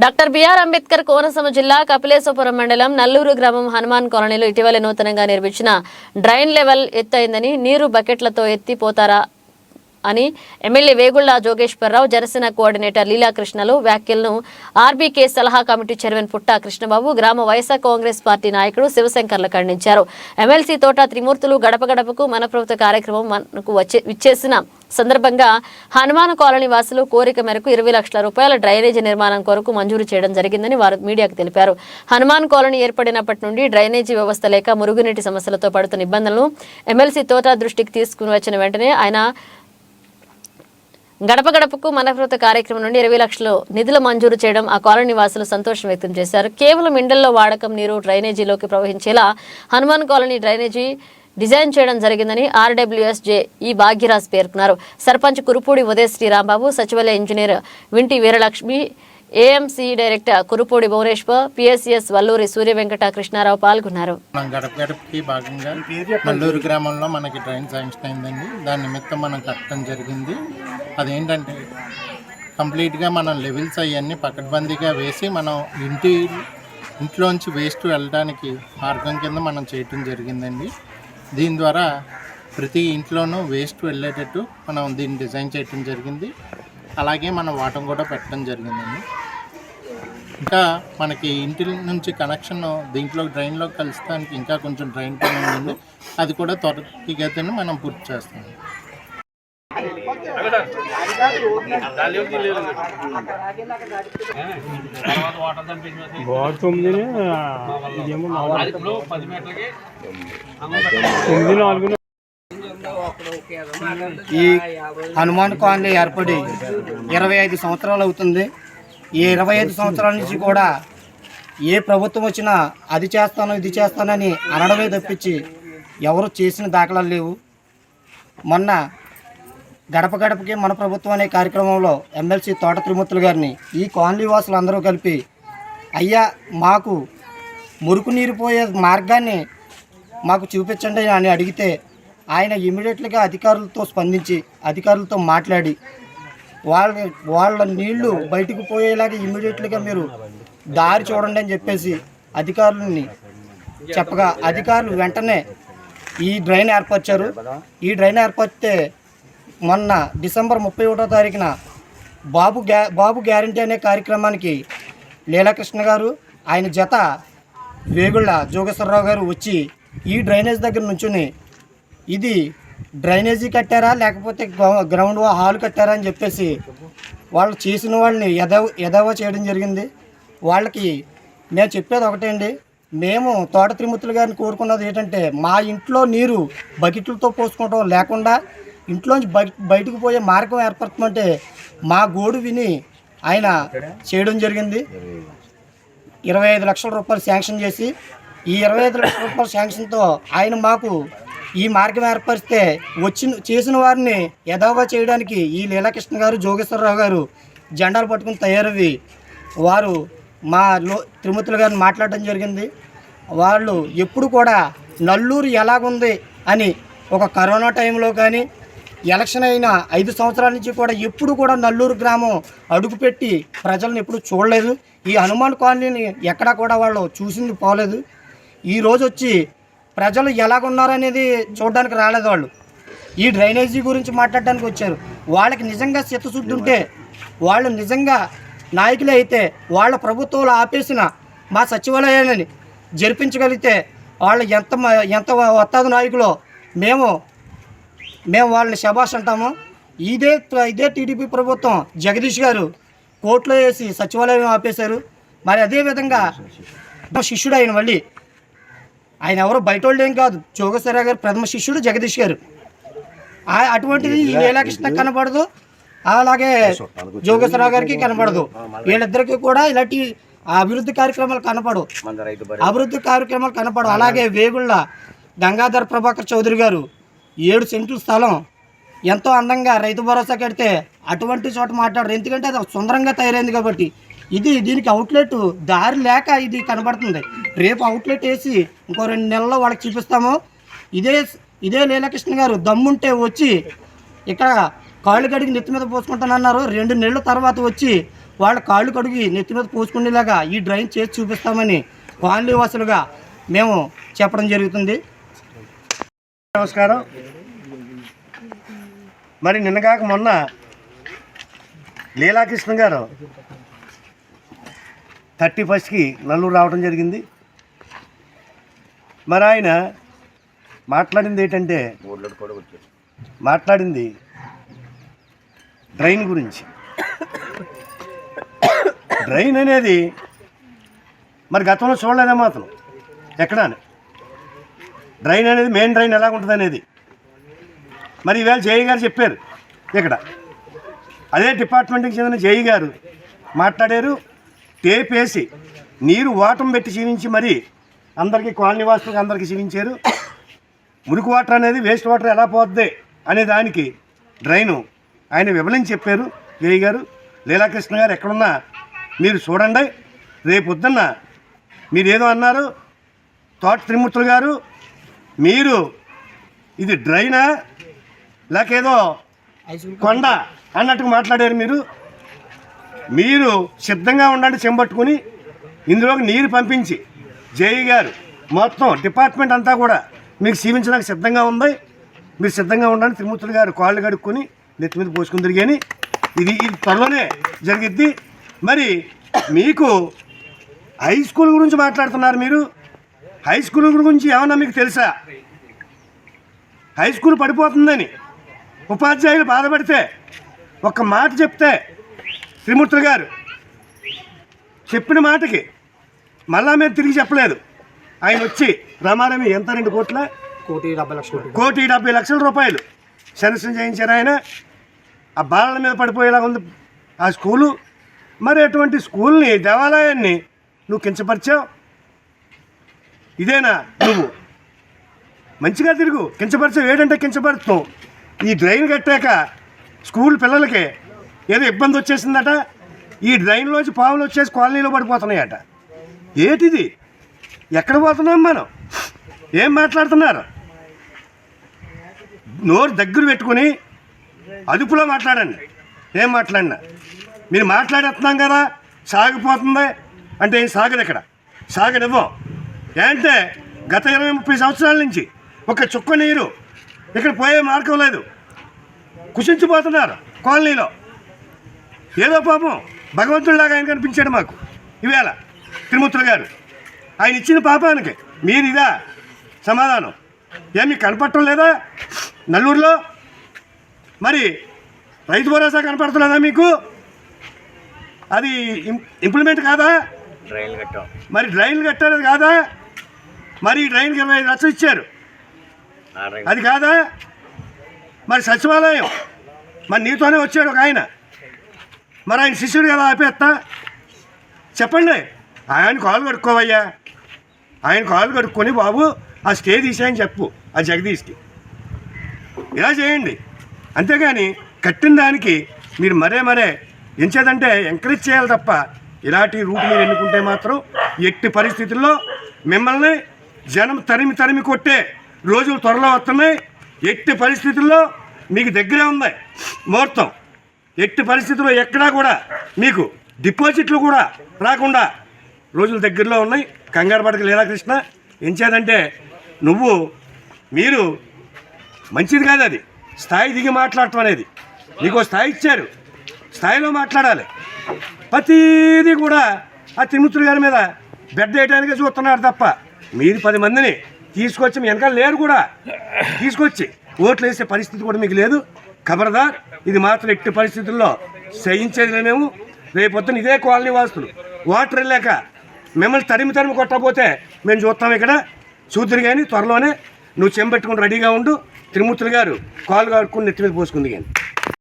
Doctor BR Ambedkar Konaseema జిల్లా కపిలేశ్వరం మండలం నల్లూరు గ్రామం హనుమాన్ కాలనీలో ఇటీవల నూతనంగా నిర్మించిన డ్రైన్ లెవెల్ ఎత్తైందని నీరు బకెట్లతో ఎత్తిపోతారా అని ఎమ్మెల్యే వేగుళ్ళ జోగేశ్వరరావు జనసేన కోఆర్డినేటర్ లీలాకృష్ణలు వ్యాఖ్యలను ఆర్బీకే సలహా కమిటీ చైర్మన్ పుట్టా కృష్ణబాబు గ్రామ వైఎస్ఆర్ కాంగ్రెస్ పార్టీ నాయకుడు శివశంకర్లు ఖండించారు. ఎమ్మెల్సీ తోట త్రిమూర్తులు గడప గడపకు మన ప్రభుత్వ కార్యక్రమం మనకు వచ్చే విచ్చేసిన సందర్భంగా హనుమాన్ కాలనీ వాసులు కోరిక మేరకు ఇరవై లక్షల రూపాయల డ్రైనేజీ నిర్మాణం కొరకు మంజూరు చేయడం జరిగిందని వారు మీడియాకు తెలిపారు. హనుమాన్ కాలనీ ఏర్పడినప్పటి నుండి డ్రైనేజీ వ్యవస్థ లేక మురుగునీటి సమస్యలతో పడుతున్న ఇబ్బందులను ఎమ్మెల్సీ తోట దృష్టికి తీసుకుని వచ్చిన వెంటనే ఆయన గడప గడపకు మన ప్రభుత్వ కార్యక్రమం నుండి ఇరవై లక్షలు నిధులు మంజూరు చేయడం ఆ కాలనీ వాసులు సంతోషం వ్యక్తం చేశారు. కేవలం ఇండల్లో వాడకం నీరు డ్రైనేజీలోకి ప్రవహించేలా హనుమాన్ కాలనీ డ్రైనేజీ డిజైన్ చేయడం జరిగిందని ఆర్డబ్ల్యూఎస్జే ఈ భాగ్యరాజ్ పేర్కొన్నారు. సర్పంచ్ కురుపూడి ఉదయ శ్రీరాంబాబు సచివాలయ engineer Vinti Veeralakshmi AMC director Kurupudi Bhuvaneswar PSCS Valluri Surya Venkata Krishnarao పాల్గొన్నారు. గడప గడపకి భాగంగా నల్లూరు గ్రామంలో మనకి డ్రైన్ శాంక్షన్ అయిందండి. దాని నిమిత్తం మనం కట్టడం జరిగింది. అదేంటంటే కంప్లీట్గా మనం లెవెల్స్ అవన్నీ పకడ్బందీగా వేసి మనం ఇంటి ఇంట్లోంచి వేస్ట్ వెళ్ళడానికి మార్గం కింద మనం చేయటం జరిగిందండి. దీని ద్వారా ప్రతి ఇంట్లోనూ వేస్ట్ వెళ్ళేటట్టు మనం దీన్ని డిజైన్ చేయటం జరిగింది. అలాగే మనం వాటం కూడా పెట్టడం జరిగిందండి. ఇంకా మనకి ఇంటి నుంచి కనెక్షన్ దీంట్లో డ్రైన్లో కలుస్తానికి ఇంకా కొంచెం డ్రైన్ పని ఉందండి. అది కూడా త్వరగతిని మనం పూర్తి చేస్తాం. తొమ్మిది తొమ్మిది నాలుగు ఈ హనుమాన్ కాలనీ ఏర్పడి ఇరవై ఐదు సంవత్సరాలు అవుతుంది. ఈ ఇరవై ఐదు సంవత్సరాల నుంచి కూడా ఏ ప్రభుత్వం వచ్చినా అది చేస్తాను ఇది చేస్తానని అనడమే తప్పించి ఎవరు చేసిన దాఖలాలు లేవు. మొన్న గడప గడపకి మన ప్రభుత్వం అనే కార్యక్రమంలో ఎమ్మెల్సీ తోట త్రిమూర్తులు గారిని ఈ కాలనీ వాసులు అందరూ కలిపి అయ్యా మాకు మురుకు నీరు పోయే మార్గాన్ని మాకు చూపించండి అని అడిగితే ఆయన ఇమీడియట్గా అధికారులతో స్పందించి అధికారులతో మాట్లాడి వాళ్ళ వాళ్ళ నీళ్ళు బయటకు పోయేలాగా ఇమీడియట్గా మీరు దారి చూడండి అని చెప్పేసి అధికారులని చెప్పగా అధికారులు వెంటనే ఈ డ్రైన్ ఏర్పరిచారు. ఈ డ్రైన్ ఏర్పరిస్తే మొన్న డిసెంబర్ ముప్పై ఒకటో తారీఖున బాబు గ్యా బాబు గ్యారంటీ అనే కార్యక్రమానికి లీలాకృష్ణ గారు ఆయన జత వేగుళ్ళ జోగేశ్వరరావు గారు వచ్చి ఈ డ్రైనేజ్ దగ్గర నుంచుని ఇది డ్రైనేజీ కట్టారా లేకపోతే గ్రౌండ్ హాల్ కట్టారా అని చెప్పేసి వాళ్ళు చేసిన వాళ్ళని ఎదవ ఎదవ చేయడం జరిగింది. వాళ్ళకి నేను చెప్పేది ఒకటే అండి మేము తోట త్రిమూర్తులు గారిని కోరుకున్నది ఏంటంటే మా ఇంట్లో నీరు బకెట్లతో పోసుకోవడం లేకుండా ఇంట్లోంచి బయట బయటకు పోయే మార్గం ఏర్పడుతుందంటే మా గోడు విని ఆయన చేయడం జరిగింది. ఇరవై ఐదు లక్షల రూపాయలు శాంక్షన్ చేసి ఈ ఇరవై ఐదు లక్షల రూపాయల శాంక్షన్తో ఆయన మాకు ఈ మార్గం ఏర్పరిస్తే వచ్చిన చేసిన వారిని యథావా చేయడానికి ఈ లీలాకృష్ణ గారు జోగేశ్వరరావు గారు జెండాలు పట్టుకుని తయారవి వారు మా లో తిరుమతులు గారిని మాట్లాడడం జరిగింది. వాళ్ళు ఎప్పుడు కూడా నల్లూరు ఎలాగుంది అని ఒక కరోనా టైంలో కానీ ఎలక్షన్ అయిన ఐదు సంవత్సరాల నుంచి కూడా ఎప్పుడు కూడా నల్లూరు గ్రామం అడుగుపెట్టి ప్రజలను ఎప్పుడు చూడలేదు. ఈ హనుమాన్ కాలనీని ఎక్కడా కూడా వాళ్ళు చూసింది పోలేదు. ఈ రోజు వచ్చి ప్రజలు ఎలాగున్నారనేది చూడడానికి రాలేదు వాళ్ళు. ఈ డ్రైనేజీ గురించి మాట్లాడడానికి వచ్చారు. వాళ్ళకి నిజంగా చిత్తశుద్ధి ఉంటే వాళ్ళు నిజంగా నాయకులు అయితే వాళ్ళ ప్రభుత్వాలు ఆపేసిన మా సచివాలయాన్ని జరిపించగలిగితే వాళ్ళు ఎంత మ- ఎంత వత్తాది నాయకులో మేము మేము వాళ్ళని శబాష్ అంటాము. ఇదే ఇదే టీడీపీ ప్రభుత్వం జగదీష్ గారు కోర్టులో వేసి సచివాలయం ఆపేశారు. మరి అదేవిధంగా శిష్యుడు ఆయన మళ్ళీ. ఆయన ఎవరో బయట వాళ్ళు ఏం కాదు. జోగేశ్వరరావు గారు ప్రథమ శిష్యుడు జగదీష్ గారు. అటువంటిది ఈ లీలాకృష్ణ కనపడదు. అలాగే జోగేశ్వరరావు గారికి కనపడదు. వీళ్ళిద్దరికీ కూడా ఇలాంటి అభివృద్ధి కార్యక్రమాలు కనపడవు. అభివృద్ధి కార్యక్రమాలు కనపడవు. అలాగే వేగుళ్ళ గంగాధర్ ప్రభాకర్ చౌదరి గారు ఏడు సెంట్ల స్థలం. ఎంతో అందంగా రైతు భరోసా కడితే అటువంటి చోట మాట్లాడరు. ఎందుకంటే అది సుందరంగా తయారైంది కాబట్టి. ఇది దీనికి అవుట్లెట్ దారి లేక ఇది కనబడుతుంది. రేపు అవుట్లెట్ వేసి ఇంకో రెండు నెలల్లో వాళ్ళకి చూపిస్తాము. ఇదే ఇదే లీలాకృష్ణ గారు దమ్ముంటే వచ్చి ఇక్కడ కాళ్ళు కడిగి నెత్తి మీద పోసుకుంటానన్నారు. రెండు నెలల తర్వాత వచ్చి వాళ్ళ కాళ్ళు కడిగి నెత్తి మీద పోసుకునేలాగా ఈ డ్రైన్ చేసి చూపిస్తామని కాలనీ వాసులుగా మేము చెప్పడం జరుగుతుంది. నమస్కారం. మరి నిన్నగాక మొన్న లీలాకృష్ణ గారు థర్టీ ఫస్ట్కి నల్లూరు రావడం జరిగింది. మరి ఆయన మాట్లాడింది ఏంటంటే మాట్లాడింది డ్రైన్ గురించి. డ్రైన్ అనేది మరి గతంలో చూడలేదేమో అతను ఎక్కడానే డ్రైన్ అనేది మెయిన్ డ్రైన్ ఎలా ఉంటుంది అనేది. మరి ఈవేళ జేఈ గారు చెప్పారు ఇక్కడ. అదే డిపార్ట్మెంట్కి చెందిన జేఈ గారు మాట్లాడారు. టేప్ వేసి నీరు వాటం పెట్టి చీవించి మరి అందరికీ కాలనీ వాసులకు అందరికీ చీవించారు మురికి వాటర్ అనేది వేస్ట్ వాటర్ ఎలా పోద్ది అనే దానికి డ్రైను ఆయన వివరించి చెప్పారు జేఈ గారు. లీలాకృష్ణ గారు ఎక్కడున్నా మీరు చూడండి. రేపు వద్దన్న మీరు ఏదో అన్నారు. తోట త్రిమూర్తులు గారు మీరు ఇది డ్రైనా? లేకేదో కొండ అన్నట్టుగా మాట్లాడారు మీరు. మీరు సిద్ధంగా ఉండండి చెంబట్టుకుని ఇందులోకి నీరు పంపించి. జేఈ గారు మొత్తం డిపార్ట్మెంట్ అంతా కూడా మీకు సీవించడానికి సిద్ధంగా ఉంది. మీరు సిద్ధంగా ఉండండి. త్రిమూర్తులు గారు కాళ్ళు కడుక్కొని నెత్తి మీద పోసుకుని కానీ ఇది ఇది త్వరలోనే జరిగిద్ది. మరి మీకు హై స్కూల్ గురించి మాట్లాడుతున్నారు మీరు. హై స్కూల్ గురించి ఏమన్నా మీకు తెలుసా? హై స్కూల్ పడిపోతుందని ఉపాధ్యాయులు బాధపడితే ఒక్క మాట చెప్తే త్రిమూర్తులు గారు చెప్పిన మాటకి మళ్ళా మేము తిరిగి చెప్పలేదు. ఆయన వచ్చి రమారమి ఎంత? రెండు కోట్ల? కోటి డెబ్బై లక్షలు కోటి డెబ్బై లక్షల రూపాయలు శాంక్షన్ చేయించారు ఆయన. ఆ బాలల మీద పడిపోయేలా ఉంది ఆ స్కూలు. మరి అటువంటి స్కూల్ని దేవాలయాన్ని నువ్వు కించపరిచావు? ఇదేనా? నువ్వు. మంచిగా తిరుగు. కించపరిచావు. ఏడంటే కించపరుస్తావు ఈ డ్రైన్ కట్టాక స్కూల్ పిల్లలకి ఏదో ఇబ్బంది వచ్చేసిందట. ఈ డ్రైన్లోంచి పాములు వచ్చేసి కాలనీలో పడిపోతున్నాయట. ఏటిది? ఎక్కడ పోతున్నాం మనం? ఏం మాట్లాడుతున్నారు? నోరు దగ్గర పెట్టుకుని అదుపులో మాట్లాడండి. ఏం మాట్లాడినా? మీరు మాట్లాడేస్తున్నాం కదా. సాగిపోతుంది. అంటే ఏం సాగదు ఇక్కడ. సాగనివ్వం. ఏంటంటే గత ఇరవై ముప్పై సంవత్సరాల నుంచి ఒక చుక్క నీరు ఇక్కడ పోయే మార్గం లేదు. కుషించిపోతున్నారు కాలనీలో. ఏదో పాపం భగవంతుడిలాగా ఆయన కనిపించాడు మాకు. ఈవేళ త్రిమూర్తులు గారు. ఆయన ఇచ్చిన పాపానికి మీరు ఇదా సమాధానం. ఏమి కనపడటం లేదా? నల్లూరులో? మరి రైతు భరోసా కనపడతలేదా మీకు? అది ఇం- ఇంప్లిమెంట్ కాదా? మరి డ్రైన్లు కట్టారు కాదా? మరి ఈ డ్రైన్కి ఇరవై ఐదు లక్షలు ఇచ్చారు. అది కాదా? మరి సచివాలయం మరి నీతోనే వచ్చాడు ఒక ఆయన. మరి ఆయన శిష్యుడు కదా ఆపేస్తా చెప్పండి ఆయన కాలు కడుక్కోవయ్యా. ఆయన కాలు కడుక్కొని బాబు ఆ స్టే తీసేయని చెప్పు ఆ జగదీష్కి. ఇలా చేయండి. అంతేగాని కట్టిన దానికి మీరు మరే మరే ఎంచేదంటే ఎంకరేజ్ చేయాలి తప్ప ఇలాంటి రూట్ మీరు ఎన్నుకుంటే మాత్రం ఎట్టి పరిస్థితుల్లో మిమ్మల్ని జనం తరిమి తరిమి కొట్టే రోజులు త్వరలో వస్తున్నాయి. ఎట్టి పరిస్థితుల్లో మీకు దగ్గరే ఉంది ముహూర్తం. ఎట్టి పరిస్థితుల్లో ఎక్కడా కూడా మీకు డిపాజిట్లు కూడా రాకుండా రోజులు దగ్గరలో ఉన్నాయి. కంగారు పడక ఏం ఎంచేదంటే నువ్వు మీరు మంచిది కాదు అది. స్థాయి దిగి మాట్లాడటం అనేది. నీకు స్థాయి ఇచ్చారు. స్థాయిలో మాట్లాడాలి. ప్రతిదీ కూడా ఆ తిరుమూర్తులు గారి మీద బెడ్ వేయడానికే చూస్తున్నారు తప్ప మీరు పది మందిని తీసుకొచ్చి మీ వెనకాల లేరు కూడా. తీసుకొచ్చి ఓట్లు వేసే పరిస్థితి కూడా మీకు లేదు. ఖబర్దార్ ఇది మాత్రం ఎట్టి పరిస్థితుల్లో సహించేది మేము. రేపొద్దున ఇదే కాలనీ వాస్తులు వాటర్ వెళ్ళాక మిమ్మల్ని తరిమి తరిమి కొట్టకపోతే మేము చూస్తాం ఇక్కడ. చూద్దరు కానీ త్వరలోనే నువ్వు చెంపెట్టుకుని రెడీగా ఉండు. త్రిమూర్తులు గారు కాలు కడుక్కుని నెత్తి మీద పోసుకుంది కానీ.